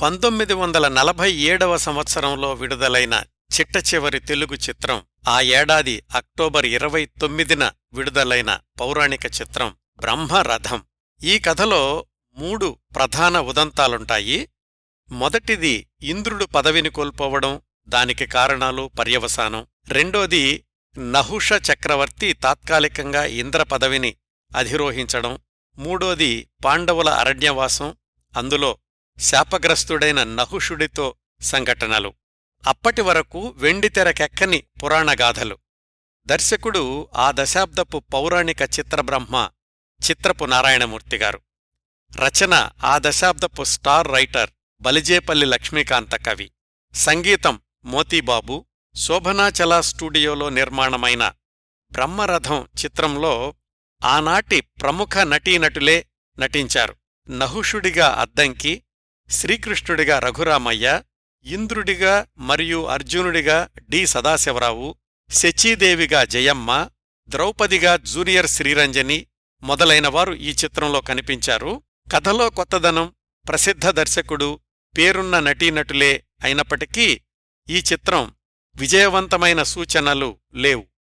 పంతొమ్మిది వందల నలభై ఏడవ సంవత్సరంలో విడుదలైన చిట్ట చివరి తెలుగు చిత్రం ఆ ఏడాది అక్టోబర్ ఇరవై తొమ్మిదిన విడుదలైన పౌరాణిక చిత్రం బ్రహ్మరథం. ఈ కథలో మూడు ప్రధాన ఉదంతాలుంటాయి. మొదటిది ఇంద్రుడు పదవిని కోల్పోవడం దానికి కారణాలు పర్యవసానం. రెండోది నహుష చక్రవర్తి తాత్కాలికంగా ఇంద్ర పదవిని అధిరోహించడం. మూడోది పాండవుల అరణ్యవాసం అందులో శాపగ్రస్తుడైన నహుషుడితో సంఘటనలు. అప్పటి వరకు వెండితెరకెక్కని పురాణగాథలు దర్శకుడు ఆ దశాబ్దపు పౌరాణిక చిత్రబ్రహ్మ చిత్రపు నారాయణమూర్తిగారు రచన ఆ దశాబ్దపు స్టార్ రైటర్ బలిజేపల్లి లక్ష్మీకాంత కవి. సంగీతం మోతీబాబు. శోభనాచల స్టూడియోలో నిర్మాణమైన బ్రహ్మరథం చిత్రంలో ఆనాటి ప్రముఖ నటీనటులే నటించారు. నహుషుడిగా అద్దంకి శ్రీకృష్ణుడిగా రఘురామయ్య ఇంద్రుడిగా మరియు అర్జునుడిగా డి సదాశివరావు శచీదేవిగా జయమ్మ ద్రౌపదిగా జూనియర్ శ్రీరంజని మొదలైనవారు ఈ చిత్రంలో కనిపించారు. కథలో కొత్తదనం ప్రసిద్ధ దర్శకుడు పేరున్న నటీనటులే అయినప్పటికీ ఈ చిత్రం విజయవంతమైన సూచనలు లేవు.